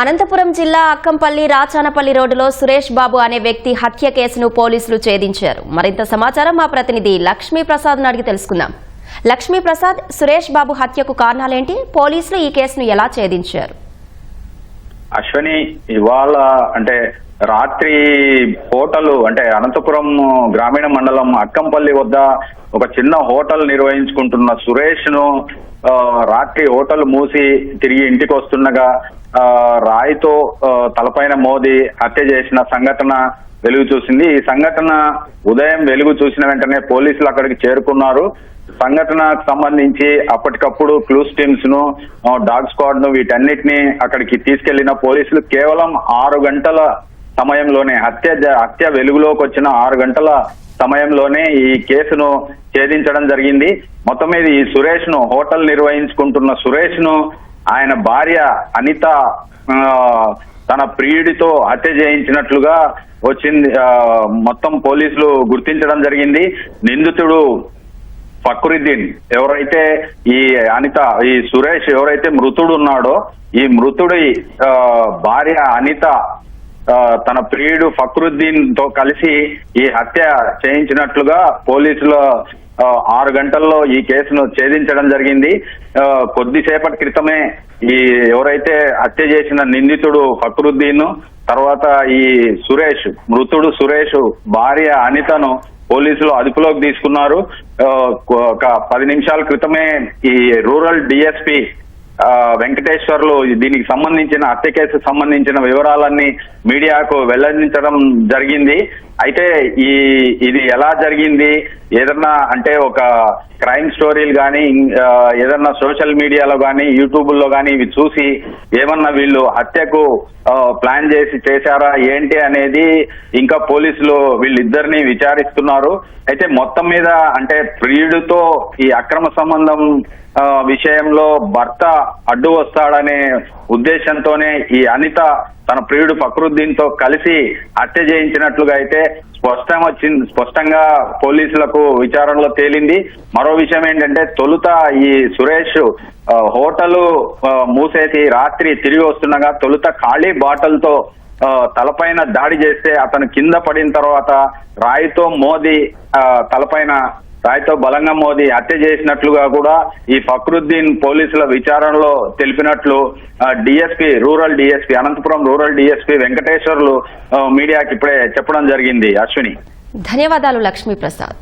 అనంతపురం జిల్లా అక్కంపల్లి రాచానపల్లి రోడ్డులో సురేష్ బాబు అనే వ్యక్తి హత్య కేసును పోలీసులు ఛేదించారు. మరింత సమాచారం మా ప్రతినిధి లక్ష్మీ ప్రసాద్ అడిగి తెలుసుకుందాం. లక్ష్మీ ప్రసాద్ సురేష్ బాబు హత్యకు కారణాలేంటి? పోలీసులు ఈ కేసును ఎలా ఛేదించారు? అశ్వని ఇవాళ అంటే రాత్రి హోటల్ అంటే అనంతపురం గ్రామీణ మండలం అక్కంపల్లి వద్ద ఒక చిన్న హోటల్ నిర్వహించుకుంటున్న సురేష్ను రాత్రి హోటల్ మూసి తిరిగి ఇంటికి వస్తుండగా రాయితో తలపైన మోదీ హత్య చేసిన సంఘటన వెలుగు చూసింది. ఈ సంఘటన ఉదయం వెలుగు చూసిన వెంటనే పోలీసులు అక్కడికి చేరుకున్నారు. సంఘటనకు సంబంధించి అప్పటికప్పుడు క్లూస్ టీమ్స్ను డాగ్ స్క్వాడ్ను వీటన్నిటిని అక్కడికి తీసుకెళ్ళిన పోలీసులు కేవలం ఆరు గంటల సమయంలోనే హత్య హత్య వెలుగులోకి వచ్చిన ఆరు గంటల సమయంలోనే ఈ కేసును ఛేదించడం జరిగింది. మొత్తం మీద ఈ సురేష్ను హోటల్ నిర్వహించుకుంటున్న సురేష్ను ఆయన భార్య అనిత తన ప్రియుడితో హత్య చేయించినట్లుగా వచ్చింది మొత్తం పోలీసులు గుర్తించడం జరిగింది. నిందితుడు ఫక్రుద్దీన్. ఎవరైతే ఈ అనిత ఈ సురేష్ ఎవరైతే మృతుడు ఉన్నాడో ఈ మృతుడి భార్య అనిత తన ప్రియుడు ఫక్రుద్దీన్తో కలిసి ఈ హత్య చేయించినట్లుగా పోలీసులు ఆరు గంటల్లో ఈ కేసును ఛేదించడం జరిగింది. కొద్దిసేపటి క్రితమే ఈ ఎవరైతే హత్య చేసిన నిందితుడు ఫక్రుద్దీన్ తర్వాత ఈ సురేష్ మృతుడు సురేష్ భార్య అనితను పోలీసులు అదుపులోకి తీసుకున్నారు. ఒక పది నిమిషాల క్రితమే ఈ రూరల్ డిఎస్పీ వెంకటేశ్వర్లు దీనికి సంబంధించిన హత్య కేసు సంబంధించిన వివరాలన్నీ మీడియాకు వెల్లడించడం జరిగింది. అయితే ఈ ఇది ఎలా జరిగింది? ఏదన్నా అంటే ఒక క్రైమ్ స్టోరీలు కానీ ఏదన్నా సోషల్ మీడియాలో కానీ యూట్యూబ్లో కానీ ఇవి చూసి ఏమన్నా వీళ్ళు హత్యకు ప్లాన్ చేసి చేశారా ఏంటి అనేది ఇంకా పోలీసులు వీళ్ళిద్దరిని విచారిస్తున్నారు. అయితే మొత్తం మీద అంటే ప్రియుడితో ఈ అక్రమ సంబంధం విషయంలో భర్త అడ్డు వస్తాడనే ఉద్దేశంతోనే ఈ అనిత తన ప్రియుడు ఫక్రుద్దీన్తో కలిసి హత్య చేయించినట్లుగా అయితే స్పష్టం వచ్చింది స్పష్టంగా పోలీసులకు విచారణలో తేలింది. మరో విషయం ఏంటంటే తొలుత ఈ సురేష్ హోటలు హోటల్ మూసేసి రాత్రి తిరిగి వస్తుండగా తొలుత ఖాళీ బాటల్తో తలపైన దాడి చేస్తే అతను కింద పడిన తర్వాత రాయితో మోది తలపైన రాయితో బలంగా మోదీ హత్య చేసినట్లుగా కూడా ఈ ఫక్రుద్దీన్ పోలీసుల విచారణలో తెలిపినట్లు DSP rural DSP Anantapuram rural DSP Venkateswarlu మీడియాకి ఇప్పుడే చెప్పడం జరిగింది అశ్విని. ధన్యవాదాలు లక్ష్మీ ప్రసాద్